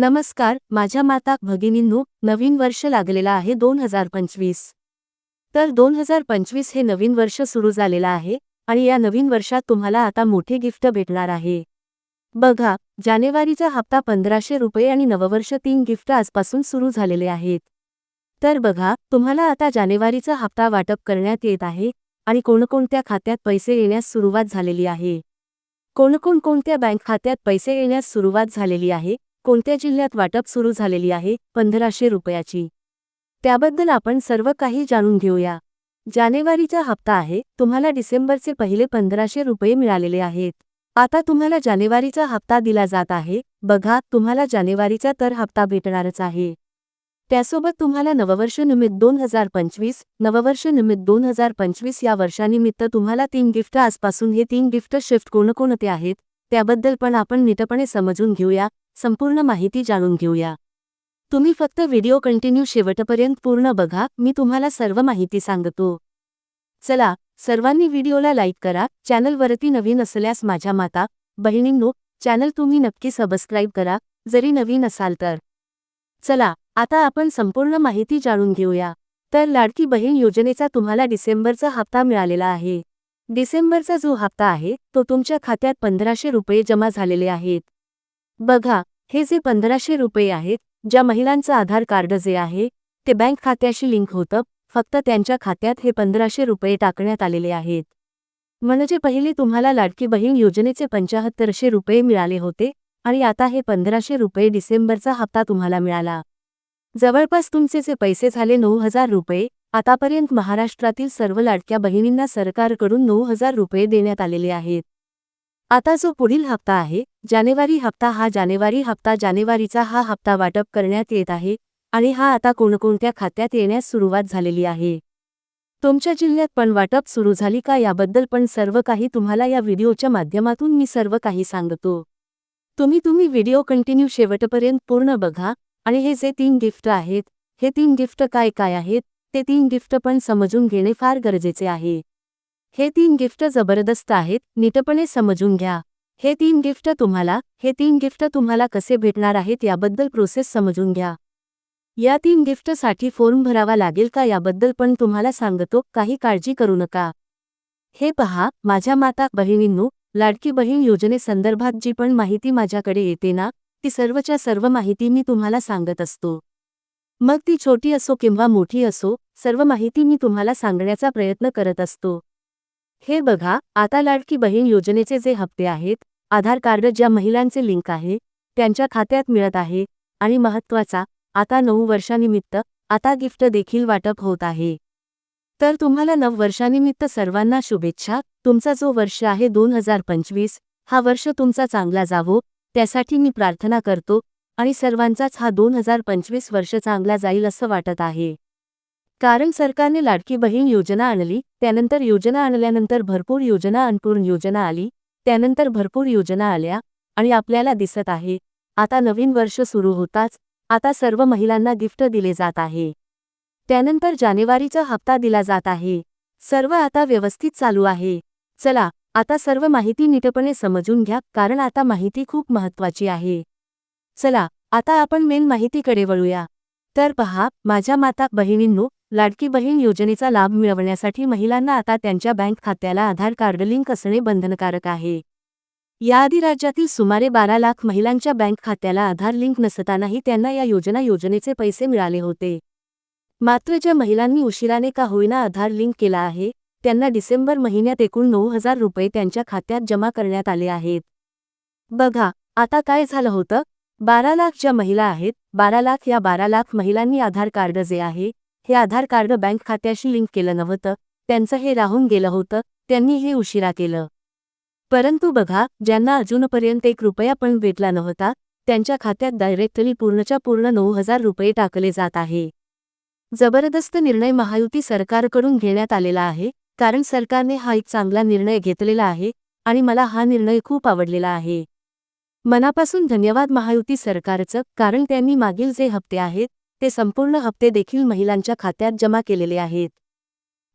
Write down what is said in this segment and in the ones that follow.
नमस्कार माझ्या माता भगिनींनो नवीन वर्ष लागलेला आहे दोन हजार पंचवीस. तर दोन हजार पंचवीस हे नवीन वर्ष सुरू झालेलं आहे आणि या नवीन वर्षात तुम्हाला आता मोठे गिफ्ट भेटणार आहे. बघा जानेवारीचा हप्ता पंधराशे रुपये आणि नववर्ष तीन गिफ्ट आजपासून सुरू झालेले आहेत. तर बघा तुम्हाला आता जानेवारीचा हप्ता वाटप करण्यात येत आहे आणि कोणकोणत्या खात्यात पैसे येण्यास सुरुवात झालेली आहे. कोणकोणकोणत्या बँक खात्यात पैसे येण्यास सुरुवात झालेली आहे कोणत्या जिल्ह्यात वाटप सुरू झालेली आहे? पंधराशे रुपयाची. त्याबद्दल आपण सर्व काही जाणून घेऊया. जानेवारीचा हप्ता आहे. तुम्हाला डिसेंबरचे पहिले पंधराशे रुपये मिळालेले आहेत. आता तुम्हाला जानेवारीचा हप्ता दिला जात आहे. बघा तुम्हाला जानेवारीचा तर हप्ता भेटणारच आहे. त्यासोबत तुम्हाला नववर्ष निमित्त दोन हजार पंचवीस नववर्ष निमित्त दोन हजार पंचवीस या वर्षानिमित्त तुम्हाला तीन गिफ्ट आजपासून हे तीन गिफ्ट शिफ्ट कोणकोणते आहेत? त्याबद्दल पण आपण नीटपणे समजून घेऊया. संपूर्ण माहिती जाणून घेऊया. तुम्ही फक्त व्हिडिओ कंटिन्यू शेवटपर्यंत पूर्ण बघा मी तुम्हाला सर्व माहिती सांगतो. चला सर्वांनी व्हिडिओला लाईक करा चॅनलवरती नवीन असल्यास माझ्या माता बहिणींनो चॅनल तुम्ही नक्की सबस्क्राईब करा जरी नवीन असाल तर. चला आता आपण संपूर्ण माहिती जाणून घेऊया. तर लाडकी बहीण योजनेचा तुम्हाला डिसेंबरचा हप्ता मिळालेला आहे. डिसेंबरचा जो हप्ता आहे तो तुमच्या खात्यात पंधराशे रुपये जमा झालेले आहेत. बघा हे जे पंधराशे रुपये आहेत ज्या महिलांचं आधार कार्ड जे आहे ते बँक खात्याशी लिंक होतं फक्त त्यांच्या खात्यात हे पंधराशे रुपये टाकण्यात आलेले आहेत. म्हणजे पहिले तुम्हाला लाडकी बहीण योजनेचे पंचाहत्तरशे रुपये मिळाले होते आणि आता हे पंधराशे रुपये डिसेंबरचा हप्ता तुम्हाला मिळाला. जवळपास तुमचे जे पैसे झाले नऊ हजार रुपये आतापर्यंत महाराष्ट्रातील सर्व लाडक्या बहिणींना सरकारकडून नऊ हजार रुपये देण्यात आलेले आहेत. आता जो पुढील हप्ता आहे जानेवारी हप्ता हा जानेवारी हप्ता जानेवारीचा हा हप्ता वाटप करण्यात येत आहे आणि हा आता कोणकोणत्या खात्यात येण्यास सुरुवात झालेली आहे. तुमच्या जिल्ह्यात पण वाटप सुरू झाली का याबद्दल पण सर्व काही तुम्हाला या व्हिडिओच्या माध्यमातून मी सर्व काही सांगतो. तुम्ही तुम्ही व्हिडिओ कंटिन्यू शेवटपर्यंत पूर्ण बघा आणि हे जे तीन गिफ्ट आहेत हे तीन गिफ्ट काय काय आहेत ते तीन गिफ्ट पण समजून घेणे फार गरजेचे आहे. हे तीन गिफ्ट जबरदस्त आहेत नीटपणे समजून घ्या. हे तीन गिफ्ट तुम्हाला हे तीन गिफ्ट तुम्हाला कसे भेटणार आहेत याबद्दल प्रोसेस समजून घ्या. या तीन गिफ्टसाठी फॉर्म भरावा लागेल का याबद्दल पण तुम्हाला सांगतो काही काळजी करू नका. हे पहा माझ्या माता बहिणींनो लाडकी बहीण योजनेसंदर्भात जी पण माहिती माझ्याकडे येते ना ती सर्वच्या सर्व माहिती मी तुम्हाला सांगत असतो. मग ती छोटी असो किंवा मोठी असो सर्व माहिती मी तुम्हाला सांगण्याचा प्रयत्न करत असतो. हे बघा आता लाडकी बहीण योजनेचे जे हप्ते आहेत आधार कार्ड ज्या महिलांचे लिंक आहे त्यांच्या खात्यात मिळत आहे आणि महत्त्वाचा आता नऊ वर्षानिमित्त आता गिफ्ट देखील वाटप होत आहे. तर तुम्हाला नव वर्षानिमित्त सर्वांना शुभेच्छा तुमचा जो वर्ष आहे दोन हजार पंचवीस हा वर्ष तुमचा चांगला जावो त्यासाठी मी प्रार्थना करतो आणि सर्वांचाच हा दोन हजार पंचवीस वर्ष चांगला जाईल असं वाटत आहे. कारण सरकारने लाडकी बहीण योजना आणली त्यानंतर योजना आणल्यानंतर भरपूर योजना अन्नपूर्ण योजना आली त्यानंतर भरपूर योजना आल्या आणि आपल्याला दिसत आहे. आता नवीन वर्ष सुरू होताच आता सर्व महिलांना गिफ्ट दिले जात आहे. त्यानंतर जानेवारीचा हप्ता दिला जात आहे. सर्व आता व्यवस्थित चालू आहे. चला आता सर्व माहिती नीटपणे समजून घ्या कारण आता माहिती खूप महत्वाची आहे. चला आता आपण मेन माहितीकडे वळूया. तर पहा माझ्या माता बहिणींनो लाडकी बहीण योजनेचा लाभ मिळवण्यासाठी महिलांना आता त्यांच्या बँक खात्याला आधार कार्ड लिंक असणे बंधनकारक आहे. याआधी राज्यातील सुमारे बारा लाख महिलांच्या बँक खात्याला आधार लिंक नसतानाही त्यांना या योजना योजनेचे पैसे मिळाले होते. मात्र ज्या महिलांनी उशिराने का होईना आधार लिंक केला आहे त्यांना डिसेंबर महिन्यात एकूण नऊ हजार रुपये त्यांच्या खात्यात जमा करण्यात आले आहेत. बघा आता काय झालं होतं? बारा लाख ज्या महिला आहेत बारा लाख या बारा लाख महिलांनी आधार कार्ड जे आहे हे आधार कार्ड बँक खात्याशी लिंक केलं नव्हतं. त्यांचं हे राहून गेलं होतं. त्यांनी हे उशिरा केलं. परंतु बघा ज्यांना अजूनपर्यंत एक रुपया पण भेटला नव्हता त्यांच्या खात्यात डायरेक्टली पूर्णच्या पूर्ण नऊ हजार रुपये टाकले जात आहे. जबरदस्त निर्णय महायुती सरकारकडून घेण्यात आलेला आहे कारण सरकारने हा एक चांगला निर्णय घेतलेला आहे आणि मला हा निर्णय खूप आवडलेला आहे. मनापासून धन्यवाद महायुती सरकारचं कारण त्यांनी मागील जे हप्ते आहेत ते संपूर्ण हप्ते देखील महिलांच्या खात्यात जमा केलेले आहेत.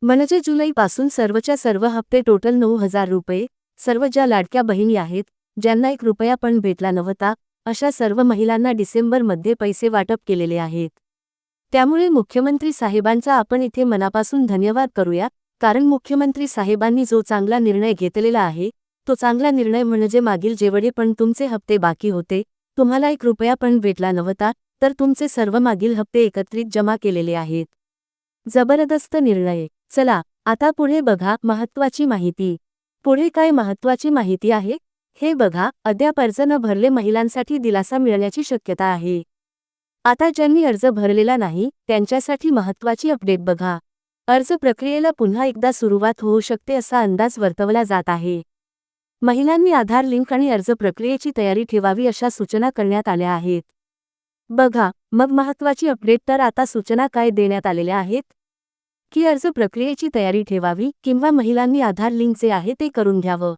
म्हणजे जुलैपासून सर्वच्या सर्व हप्ते टोटल नऊ हजार रुपये सर्व ज्या लाडक्या बहिणी आहेत ज्यांना एक रुपया पण भेटला नव्हता अशा सर्व महिलांना डिसेंबरमध्ये पैसे वाटप केलेले आहेत. त्यामुळे मुख्यमंत्री साहेबांचा आपण इथे मनापासून धन्यवाद करूया कारण मुख्यमंत्री साहेबांनी जो चांगला निर्णय घेतलेला आहे तो चांगला निर्णय म्हणजे मागील जेवढे पण तुमचे हप्ते बाकी होते तुम्हाला एक रुपया पण भेटला नव्हता तर तुमचे सर्व मागील हप्ते एकत्रित जमा केलेले आहेत. जबरदस्त निर्णय. चला आता पुढे बघा महत्वाची माहिती. पुढे काय महत्वाची माहिती आहे? हे बघा अद्याप अर्ज न भरले महिलांसाठी दिलासा मिळण्याची शक्यता आहे. आता ज्यांनी अर्ज भरलेला नाही त्यांच्यासाठी महत्वाची अपडेट बघा. अर्ज प्रक्रियेला पुन्हा एकदा सुरुवात होऊ शकते असा अंदाज वर्तवला जात आहे. महिलांनी आधार लिंक आणि अर्ज प्रक्रियेची तयारी ठेवावी अशा सूचना करण्यात आल्या आहेत. बघा मग महत्वाची अपडेट तर आता सूचना काय देण्यात आलेल्या आहेत? की अर्ज प्रक्रियेची तयारी ठेवावी किंवा महिलांनी आधार लिंक जे आहे ते करून घ्यावं?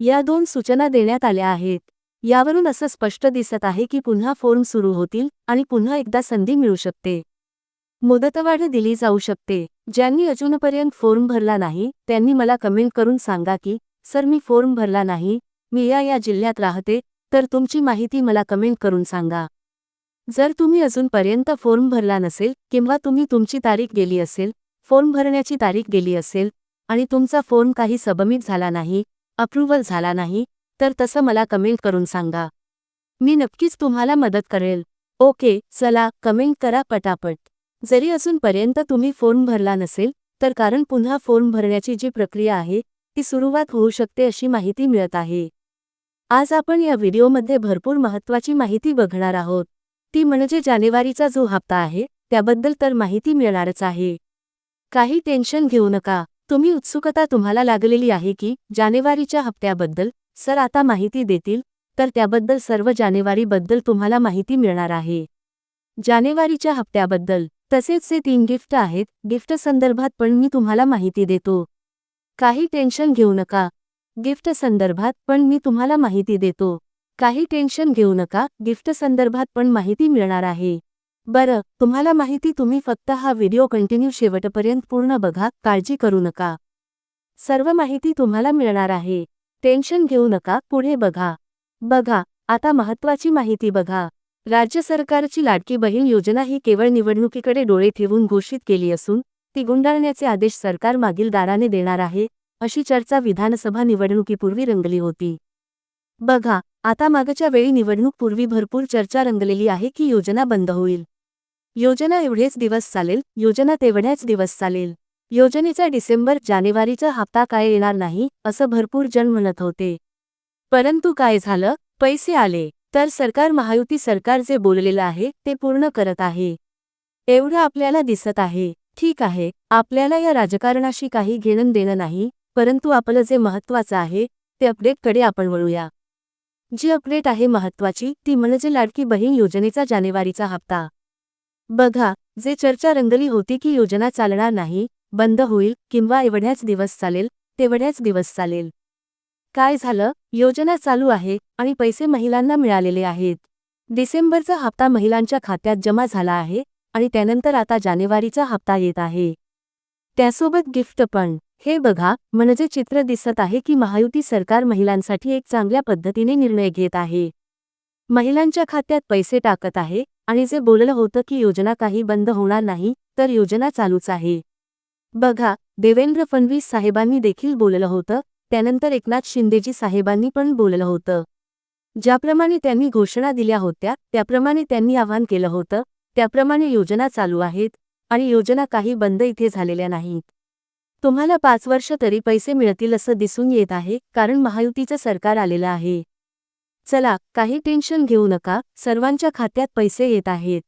या दोन सूचना देण्यात आल्या आहेत. यावरून असं स्पष्ट दिसत आहे की पुन्हा फॉर्म सुरू होतील आणि पुन्हा एकदा संधी मिळू शकते. मुदतवाढ दिली जाऊ शकते. ज्यांनी अजूनपर्यंत फॉर्म भरला नाही त्यांनी मला कमेंट करून सांगा की सर मी फॉर्म भरला नाही मी या या जिल्ह्यात राहते तर तुमची माहिती मला कमेंट करून सांगा. जर तुम्ही अजूनपर्यंत फॉर्म भरला नसेल किंवा तुम्ही तुमची तारीख गेली असेल फॉर्म भरण्याची तारीख गेली असेल आणि तुमचा फॉर्म काही सबमिट झाला नाही अप्रूव्हल झाला नाही तर तसं मला कमेंट करून सांगा. मी नक्कीच तुम्हाला मदत करेल. ओके चला कमेंट करा पटापट. जरी अजूनपर्यंत तुम्ही फॉर्म भरला नसेल तर कारण पुन्हा फॉर्म भरण्याची जी प्रक्रिया आहे ती सुरुवात होऊ शकते अशी माहिती मिळत आहे. आज आपण या व्हिडिओमध्ये भरपूर महत्त्वाची माहिती बघणार आहोत. ती म्हणजे जानेवारीचा जो हप्ता आहे त्याबद्दल तर माहिती मिळणारच आहे. काही टेन्शन घेऊ नका. तुम्ही उत्सुकता तुम्हाला लागलेली आहे की जानेवारीच्या हप्त्याबद्दल सर आता माहिती देतील तर त्याबद्दल सर्व जानेवारीबद्दल तुम्हाला माहिती मिळणार आहे. जानेवारीच्या हप्त्याबद्दल. तसेच जे तीन गिफ्ट आहेत गिफ्ट संदर्भात पण मी तुम्हाला माहिती देतो. काही टेन्शन घेऊ नका. गिफ्ट संदर्भात पण मी तुम्हाला माहिती देतो. काही टेन्शन घेऊ नका गिफ्ट संदर्भात पण माहिती मिळणार आहे. बरं तुम्हाला माहिती तुम्ही फक्त हा व्हिडिओ कंटिन्यू शेवटपर्यंत पूर्ण बघा काळजी करू नका. सर्व माहिती तुम्हाला मिळणार आहे. टेन्शन घेऊ नका पुढे बघा. बघा आता महत्वाची माहिती बघा. राज्य सरकारची लाडकी बहीण योजना ही केवळ निवडणुकीकडे डोळे ठेवून घोषित केली असून ती गुंडाळण्याचे आदेश सरकार मागील दाराने देणार आहे अशी चर्चा विधानसभा निवडणुकीपूर्वी रंगली होती. बघा आता मागच्या वेळी निवडणूकपूर्वी भरपूर चर्चा रंगलेली आहे की योजना बंद होईल. योजना एवढेच दिवस चालेल योजना तेवढ्याच दिवस चालेल. योजनेचा डिसेंबर जानेवारीचा हप्ता काय येणार नाही असं भरपूर जण म्हणत होते. परंतु काय झालं पैसे आले तर सरकार महायुती सरकार जे बोललेलं आहे ते पूर्ण करत आहे. एवढं आपल्याला दिसत आहे. ठीक आहे आपल्याला या राजकारणाशी काही घेणं देणं नाही परंतु आपलं जे महत्वाचं आहे ते अपडेटकडे आपण वळूया. जी अपडेट आहे महत्वाची ती म्हणजे लाडकी बहीण योजनेचा जानेवारीचा हप्ता. बघा जे चर्चा रंगली होती की योजना चालणार नाही बंद होईल किंवा एवढ्याच दिवस चालेल तेवढ्याच दिवस चालेल. काय झालं? योजना चालू आहे आणि पैसे महिलांना मिळालेले आहेत. डिसेंबरचा हप्ता महिलांच्या खात्यात जमा झाला आहे आणि त्यानंतर आता जानेवारीचा हप्ता येत आहे. त्यासोबत गिफ्ट पण. हे बघा म्हणजे चित्र दिसत आहे की महायुती सरकार महिलांसाठी एक चांगल्या पद्धतीने निर्णय घेत आहे. महिलांच्या खात्यात पैसे टाकत आहे आणि जे बोललं होतं की योजना काही बंद होणार नाही तर योजना चालूच आहे. बघा देवेंद्र फडणवीस साहेबांनी देखील बोललं होतं त्यानंतर एकनाथ शिंदेजी साहेबांनी पण बोललं होतं. ज्याप्रमाणे त्यांनी घोषणा दिल्या होत्या त्याप्रमाणे त्यांनी आवाहन केलं होतं त्याप्रमाणे योजना चालू आहेत आणि योजना काही बंद इथे झालेल्या नाहीत. तुम्हाला पाच वर्ष तरी पैसे मिळतील असं दिसून येत आहे कारण महायुतीचं सरकार आलेलं आहे. चला काही टेन्शन घेऊ नका सर्वांच्या खात्यात पैसे येत आहेत.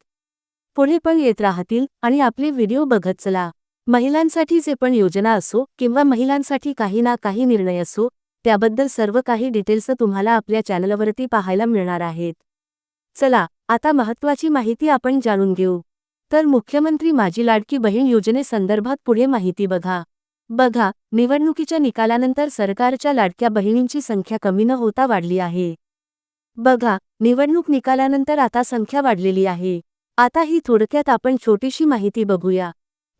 पुढे पण येत राहतील आणि आपले व्हिडिओ बघत चला. महिलांसाठी जे पण योजना असो किंवा महिलांसाठी काही ना काही निर्णय असो त्याबद्दल सर्व काही डिटेल्स तुम्हाला आपल्या चॅनलवरती पाहायला मिळणार आहेत. चला आता महत्वाची माहिती आपण जाणून घेऊ. तर मुख्यमंत्री माझी लाडकी बहीण योजनेसंदर्भात पुढे माहिती बघा. बघा निवडणुकीच्या निकालानंतर सरकारच्या लाडक्या बहिणींची संख्या कमी न होता वाढली आहे. बघा निवडणूक निकालानंतर आता संख्या वाढलेली आहे. आता ही थोडक्यात आपण छोटीशी माहिती बघूया.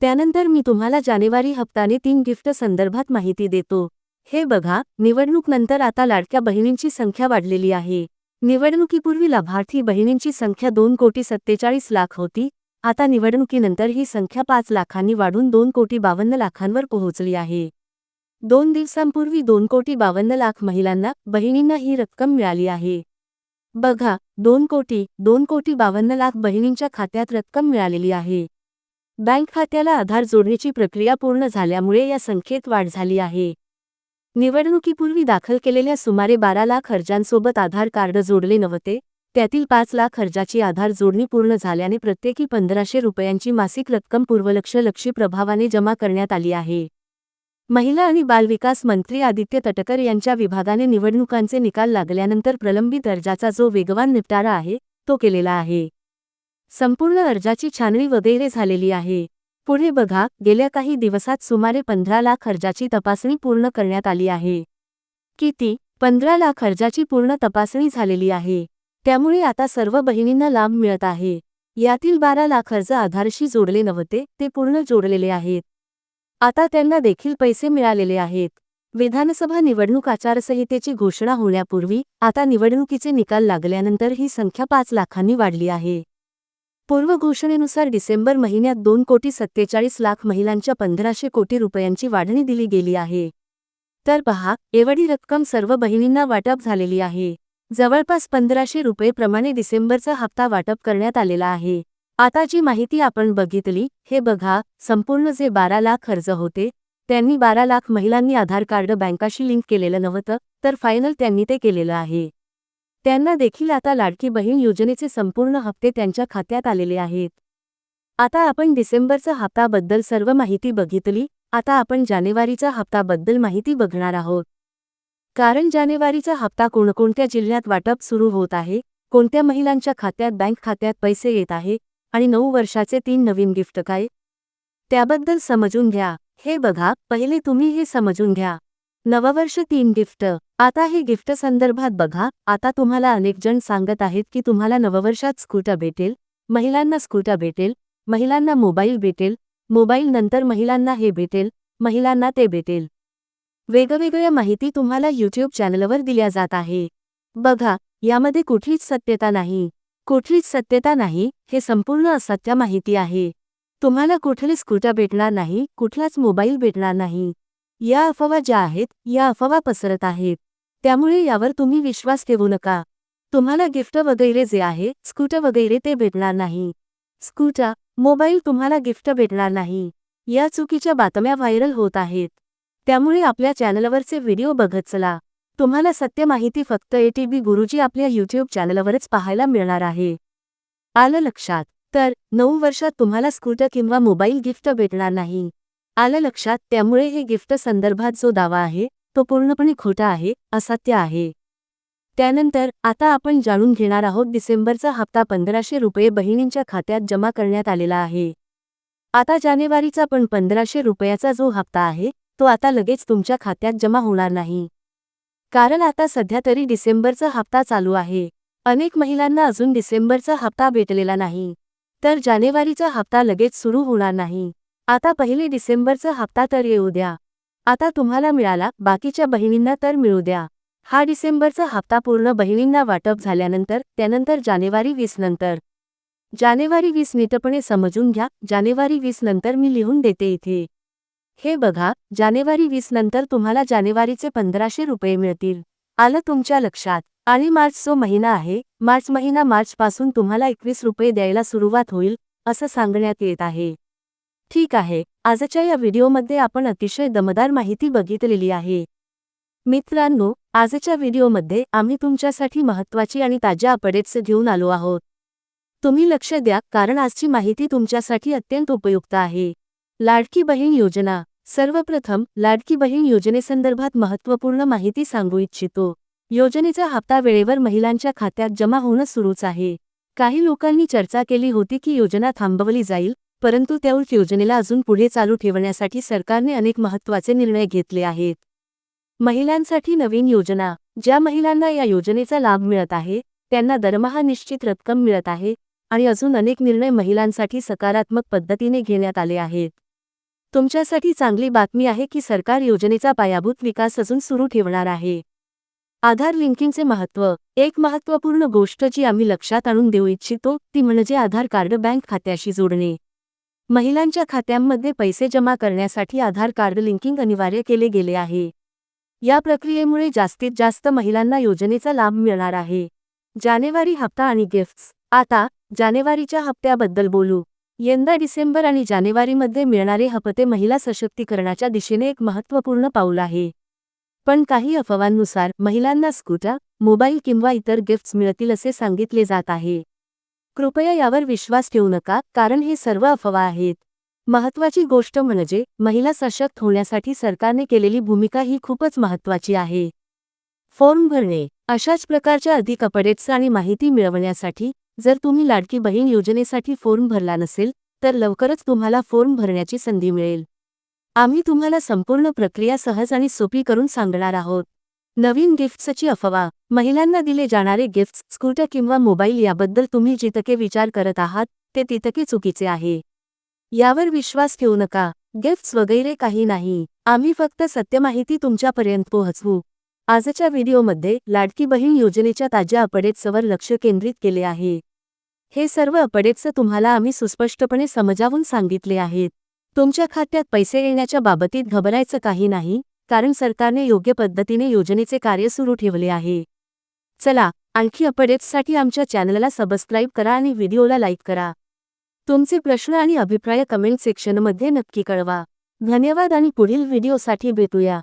त्यानंतर मी तुम्हाला जानेवारी हप्ताने तीन गिफ्ट संदर्भात माहिती देतो. हे बघा निवडणूक नंतर आता लाडक्या बहिणींची संख्या वाढलेली आहे. निवडणुकीपूर्वी लाभार्थी बहिणींची संख्या दोन कोटी सत्तेचाळीस लाख होती आता निवडणुकीनंतर ही संख्या पाच लाखांनी वाढून दोन कोटी बावन्न लाखांवर पोहोचली आहे. दोन दिवसांपूर्वी दोन कोटी बावन्न लाख महिलांना बहिणींना ही रक्कम मिळाली आहे. बघा दोन कोटी दोन कोटी बावन्न लाख बहिणींच्या खात्यात रक्कम मिळालेली आहे. बँक खात्याला आधार जोडण्याची प्रक्रिया पूर्ण झाल्यामुळे या संख्येत वाढ झाली आहे. निवडणुकीपूर्वी दाखल केलेल्या सुमारे बारा लाख अर्जांसोबत आधार कार्ड जोडले नव्हते त्यातील पाच लाख खर्चाची आधार जोडणी पूर्ण झाल्याने प्रत्येकी पंधराशे रुपयांची मासिक रक्कम पूर्वलक्ष लक्षी प्रभावाने जमा करण्यात आली आहे. महिला आणि बालविकास मंत्री आदित्य तटकर यांच्या विभागाने निवडणुकांचे निकाल लागल्यानंतर प्रलंबित अर्जाचा जो वेगवान निपटारा आहे तो केलेला आहे. संपूर्ण अर्जाची छाननी वगैरे झालेली आहे. पुढे बघा गेल्या काही दिवसात सुमारे पंधरा लाख अर्जाची तपासणी पूर्ण करण्यात आली आहे. किती? पंधरा लाख अर्जाची पूर्ण तपासणी झालेली आहे. त्यामुळे आता सर्व बहिणींना लाभ मिळत आहे. यातील बारा लाख अर्ज आधारशी जोडले नव्हते ते पूर्ण जोडलेले आहेत. आता त्यांना देखील पैसे मिळालेले आहेत. विधानसभा निवडणूक आचारसंहितेची घोषणा होण्यापूर्वी आता निवडणुकीचे निकाल लागल्यानंतर ही संख्या पाच लाखांनी वाढली आहे. पूर्व घोषणेनुसार डिसेंबर महिन्यात दोन कोटी सत्तेचाळीस लाख महिलांच्या पंधराशे कोटी रुपयांची वाढणी दिली गेली आहे. तर पहा एवढी रक्कम सर्व बहिणींना वाटप झालेली आहे. जवळपास पंधराशे रुपये प्रमाणे डिसेंबरचा हप्ता वाटप करण्यात आलेला आहे. आता जी माहिती आपण बघितली हे बघा संपूर्ण जे बारा लाख अर्ज होते त्यांनी बारा लाख महिलांनी आधार कार्ड बँकाशी लिंक केलेलं नव्हतं तर फायनल त्यांनी ते केलेलं आहे. त्यांना देखील आता लाडकी बहीण योजनेचे संपूर्ण हप्ते त्यांच्या खात्यात आलेले आहेत. आता आपण डिसेंबरचा हप्ताबद्दल सर्व माहिती बघितली आता आपण जानेवारीचा हप्ताबद्दल माहिती बघणार आहोत. कारण जानेवारीचा हप्ता कोणकोणत्या जिल्ह्यात वाटप सुरू होत आहे कोणत्या महिलांच्या खात्यात बँक खात्यात पैसे येत आहे आणि नऊ वर्षाचे तीन नवीन गिफ्ट काय? त्याबद्दल समजून घ्या. हे बघा पहिले तुम्ही हे समजून घ्या. नववर्ष तीन गिफ्ट. आता हे गिफ्ट संदर्भात बघा. आता तुम्हाला अनेक जण सांगत आहेत की तुम्हाला नववर्षात स्कूटर भेटेल महिलांना स्कूटर भेटेल महिलांना मोबाईल भेटेल मोबाईल नंतर महिलांना हे भेटेल महिलांना ते भेटेल. वेगवेगळ्या माहिती तुम्हाला यूट्यूब चॅनलवर दिल्या जात आहे. बघा यामध्ये कुठलीच सत्यता नाही. कुठलीच सत्यता नाही हे संपूर्ण असत्य माहिती आहे. तुम्हाला कुठली स्कूटर भेटणार नाही कुठलाच मोबाईल भेटणार नाही. या अफवा ज्या आहेत या अफवा पसरत आहेत. त्यामुळे यावर तुम्ही विश्वास ठेवू नका. तुम्हाला गिफ्ट वगैरे जे आहे स्कूटर वगैरे ते भेटणार नाही. स्कूटर मोबाईल तुम्हाला गिफ्ट भेटणार नाही. या चुकीच्या बातम्या व्हायरल होत आहेत. त्यामुळे आपल्या चॅनलवरचे व्हिडिओ बघत चला. तुम्हाला सत्य माहिती फक्त एटीबी गुरुजी आपल्या यूट्यूब चॅनलवरच पाहायला मिळणार आहे. आलं लक्षात? तर नऊ वर्षात तुम्हाला स्कूटर किंवा मोबाईल गिफ्ट भेटणार नाही. आलं लक्षात? त्यामुळे हे गिफ्ट संदर्भात जो दावा आहे तो पूर्णपणे खोटा आहे असत्य आहे. त्यानंतर आता आपण जाणून घेणार आहोत डिसेंबरचा हप्ता पंधराशे रुपये बहिणींच्या खात्यात जमा करण्यात आलेला आहे. आता जानेवारीचा पण पंधराशे रुपयाचा जो हप्ता आहे तो आता लगेच तुमच्या खात्यात जमा होणार नाही. कारण आता सध्या तरी डिसेंबरचा हप्ता चालू आहे. अनेक महिलांना अजून डिसेंबरचा हप्ता भेटलेला नाही. तर जानेवारीचा हप्ता लगेच सुरू होणार नाही. आता पहिले डिसेंबरचा हप्ता तर येऊ द्या. आता तुम्हाला मिळाला बाकीच्या बहिणींना तर मिळू द्या. हा डिसेंबरचा हप्ता पूर्ण बहिणींना वाटप झाल्यानंतर त्यानंतर जानेवारी वीस नंतर. जानेवारी वीस नीटपणे समजून घ्या. जानेवारी वीस नंतर मी लिहून देते इथे. हे बघा जानेवारी वीस नंतर तुम्हाला जानेवारीचे पंधराशे रुपये मिळतील. आलं तुमच्या लक्षात. आणि मार्च जो महिना आहे मार्च महिना मार्चपासून तुम्हाला एकवीस रुपये द्यायला सुरुवात होईल असं सांगण्यात येत आहे. ठीक आहे आजच्या या व्हिडिओमध्ये आपण अतिशय दमदार माहिती बघितलेली आहे. मित्रांनो आजच्या व्हिडिओमध्ये आम्ही तुमच्यासाठी महत्त्वाची आणि ताज्या अपडेट्स घेऊन आलो आहोत. तुम्ही लक्ष द्या कारण आजची माहिती तुमच्यासाठी अत्यंत उपयुक्त आहे. लाडकी बहीण योजना. सर्वप्रथम लाडकी बहीण योजनेसंदर्भात महत्त्वपूर्ण माहिती सांगू इच्छितो. योजनेचा हप्ता वेळेवर महिलांच्या खात्यात जमा होणं सुरूच आहे. काही लोकांनी चर्चा केली होती की योजना थांबवली जाईल परंतु त्याउलट योजनेला अजून पुढे चालू ठेवण्यासाठी सरकारने अनेक महत्त्वाचे निर्णय घेतले आहेत. महिलांसाठी नवीन योजना. ज्या महिलांना या योजनेचा लाभ मिळत आहे त्यांना दरमहा निश्चित रक्कम मिळत आहे आणि अजून अनेक निर्णय महिलांसाठी सकारात्मक पद्धतीने घेण्यात आले आहेत. तुमच्यासाठी चांगली बातमी आहे की सरकार योजनेचा पायाभूत विकास अजून सुरू ठेवणार आहे. आधार लिंकिंगचे महत्त्व. एक महत्त्वपूर्ण गोष्ट जी आम्ही लक्षात आणून देऊ इच्छितो ती म्हणजे आधार कार्ड बँक खात्याशी जोडणे. महिलांच्या खात्यांमध्ये पैसे जमा करण्यासाठी आधार कार्ड लिंकिंग अनिवार्य केले गेले आहे. या प्रक्रियेमुळे जास्तीत जास्त महिलांना योजनेचा लाभ मिळणार आहे. जानेवारी हप्ता आणि गिफ्ट्स. आता जानेवारीच्या हप्त्याबद्दल बोलू. यंदा डिसेंबर आणि जानेवारीमध्ये मिळणारे हपते महिला सशक्तीकरणाच्या दिशेने एक महत्त्वपूर्ण पाऊल आहे. पण काही अफवांनुसार महिलांना स्कूटर मोबाईल किंवा इतर गिफ्ट्स मिळतील असे सांगितले जात आहे. कृपया यावर विश्वास ठेवू नका कारण हे सर्व अफवा आहेत. महत्त्वाची गोष्ट म्हणजे महिला सशक्त होण्यासाठी सरकारने केलेली भूमिका ही खूपच महत्त्वाची आहे. फॉर्म भरणे अशाच प्रकारच्या अधिक अपडेट्स आणि माहिती मिळवण्यासाठी जर तुम्ही लाडकी बहीण योजनेसाठी फॉर्म भरला नसेल तर लवकरच तुम्हाला फॉर्म भरण्याची संधी मिळेल. आम्ही तुम्हाला संपूर्ण प्रक्रिया सहज आणि सोपी करून सांगणार आहोत. नवीन गिफ्ट्सची अफवा महिलांना दिले जाणारे गिफ्ट्स स्कूटर किंवा मोबाईल याबद्दल तुम्ही जितके विचार करत आहात ते तितके चुकीचे आहे. यावर विश्वास ठेवू नका. गिफ्ट्स वगैरे काही नाही. आम्ही फक्त सत्य माहिती तुमच्यापर्यंत पोहोचवू. आजच्या व्हिडिओमध्ये लाडकी बहीण योजनेच्या ताज्या अपडेट्सवर लक्ष केंद्रित केले आहे. हे सर्व अपडेट्स तुम्हाला आम्ही सुस्पष्टपणे समजावून सांगितले आहेत. तुमच्या खात्यात पैसे येण्याच्या बाबतीत घबरायचं काही नाही कारण सरकारने योग्य पद्धतीने योजनेचे कार्य सुरू ठेवले आहे. चला आणखी अपडेट्ससाठी आमच्या चॅनलला सबस्क्राईब करा आणि व्हिडिओला लाईक करा. तुमचे प्रश्न आणि अभिप्राय कमेंट सेक्शनमध्ये नक्की कळवा. धन्यवाद आणि पुढील व्हिडिओसाठी भेटूया.